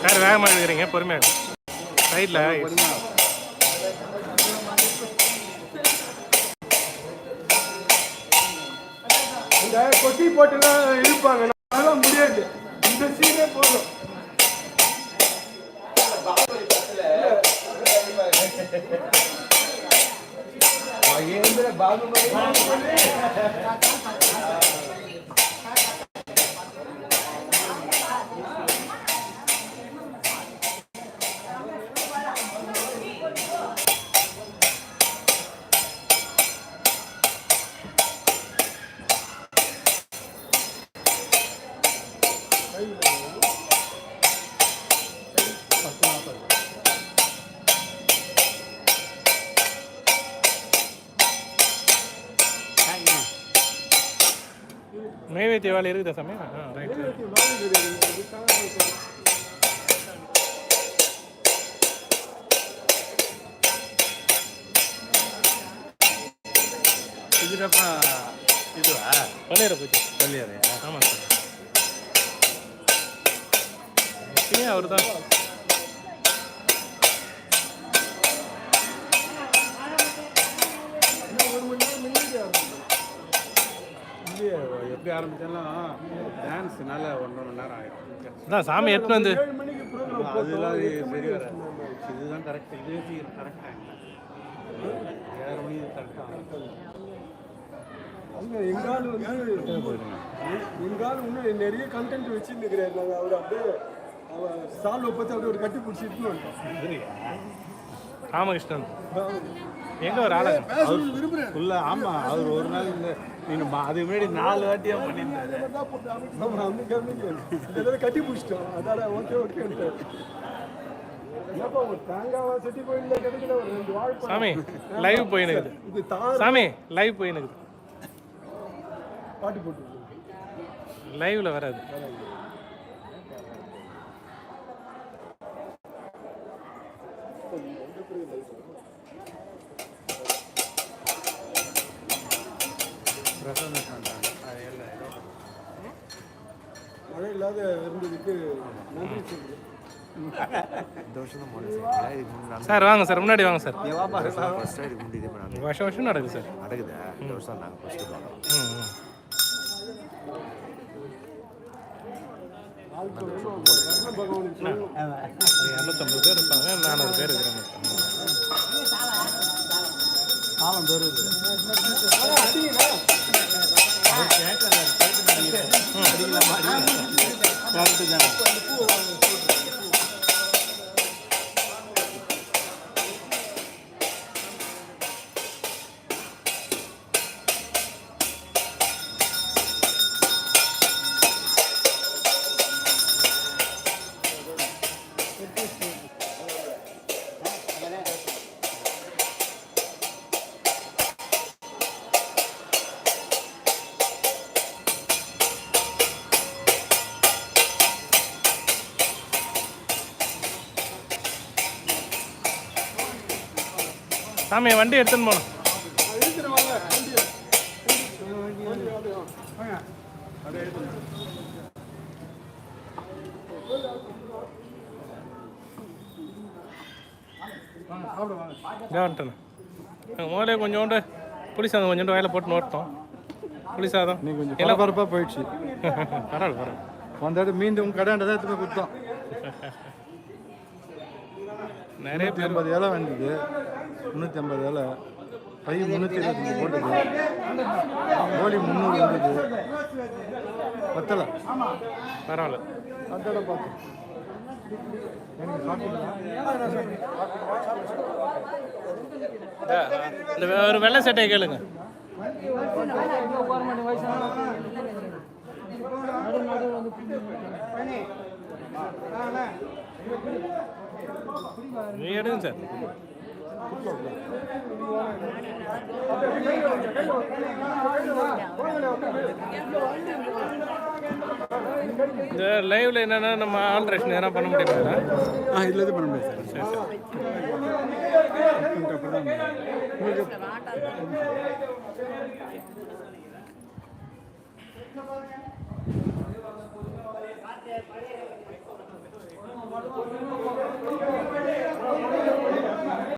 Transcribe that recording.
Sir வேகமாக எடுக்கிறீங்க பொறுமையாக சைடில் இந்த கொட்டி போட்டுலாம் இழுப்பாங்க. அதெல்லாம் முடியாது. இந்த சீனே போதும். மகேந்திர பாகுபலி நைவேத்திய வேலை இருக்குதா சாமி ஆ ரைட் இதுடப்பா இதுவா பள்ளியரை பூஜை சொல்லிடுறேன் ஆமாம் சார் முக்கியம் அவர் தான் எப்படி ஆரம்பிச்சாலும் டான்ஸ்னால ஒன்றரை மணி நேரம் ஆகிடும் அதான் சாமி எடுத்துன்னு வந்து ஏழு மணிக்கு ப்ரோக்ராம் அதெல்லாம் இது சரி வராது. இதுதான் கரெக்ட் இதே சீக்கிரம் கரெக்டாக ஏழரை மணி கரெக்டாக அங்க எங்கால் வந்து எங்கால் இன்னும் நிறைய கண்டென்ட் வச்சுருக்கிறாரு நாங்கள் அவர் அப்படியே அவர் சால்வை பற்றி அப்படியே ஒரு கட்டி பிடிச்சிட்டு வந்துட்டோம். ராமகிருஷ்ணன். எங்கே ஒரு விரும்புகிறேன் ஃபுல்லா ஆமாம் அவர் ஒரு நாள் இந்த அதுக்கு முன்னாடி நாலு வாட்டியாக பண்ணியிருந்தாரு. கட்டி பிடிச்சிட்டோம் அதால ஓகே ஓகே சாமி லைவ் போயினுக்குது. சாமி லைவ் போயினுக்குது. பாட்டு போட்டு லைவ்ல வராது. பிரசன்னம் பண்ணுறாங்க அது எல்லாம் மழை இல்லாத இருந்ததுக்கு நன்றி சொல்கிறேன் சார் வாங்க சார் முன்னாடி வாங்க சார் வருஷம் வருஷம் நடக்குது சார். நடக்குது? இந்த வருஷம் நாங்கள் ஃபர்ஸ்ட் பார்க்குறோம் இரநூத்தம்பது பேர் இருப்பாங்க நானூறு பேர் இருக்கிறாங்க. ஆமாம் வருது கரெக்டு தானே. வாங்க இங்கே வந்துட்டேன் நாங்கள் முதலே கொஞ்சோண்டு புளி சாதம் கொஞ்சோண்டு வயலில் போட்டு நோட்டோம் புளி சாதம் நீ கொஞ்சம் எல்லாம் பரபரப்பாக போயிடுச்சு. பரவாயில்ல பரவாயில்ல. வந்தாடு மீண்டும் கடாண்டதை எடுத்து கொடுத்தோம். நிறைய ஐம்பது இலை வந்தது. முந்நூற்றி ஐம்பது இலை பை முந்நூற்றி இருபத்தஞ்சி போட்டது கோழி முந்நூறு வந்தது. பத்தலை. பரவாயில்ல. அதாட பார்த்து. ஒரு வெள்ளை சட்டையை கேளுங்க. நீ எடுங்க சார். இந்த லைவ்ல என்னன்னா நம்ம ஆல்ட்ரேஷன் எதனா பண்ண முடியுமா ஆ இதில் இது பண்ண முடியாது சார். சரி சரி.